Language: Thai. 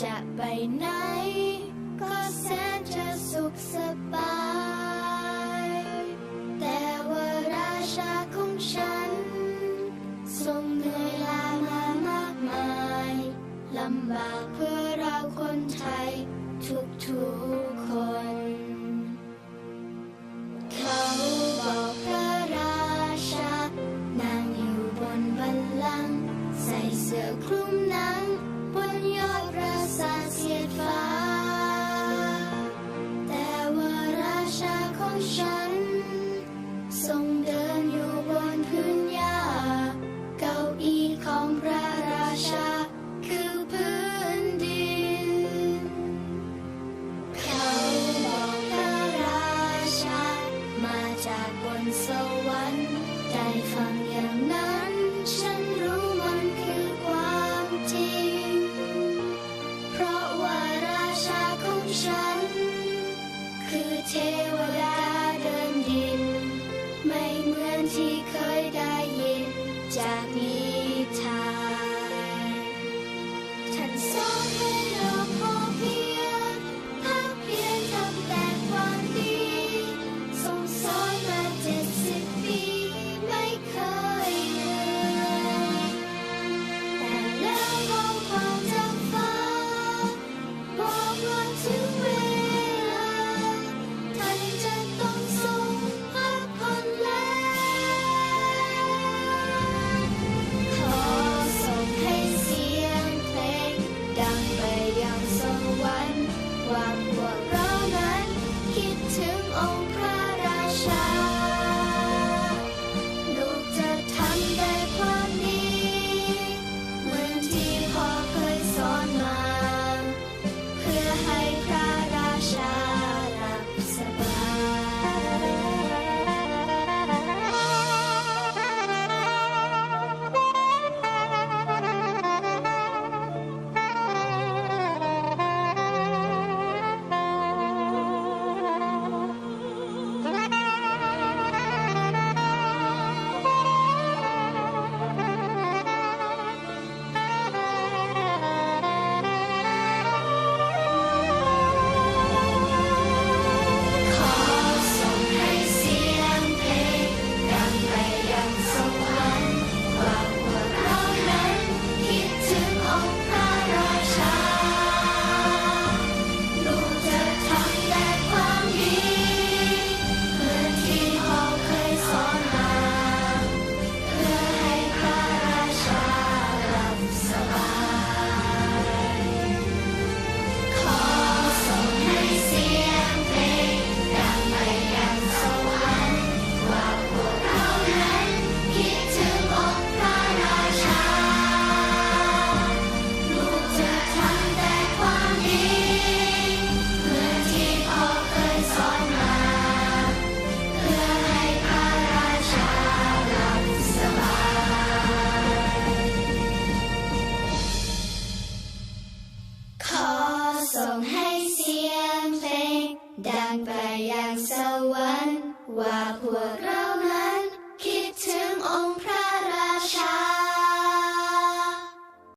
จะไปไหน ก็แสนจะสุขสบาย take ว่าพวกเรานั้น คิดถึงองค์พระ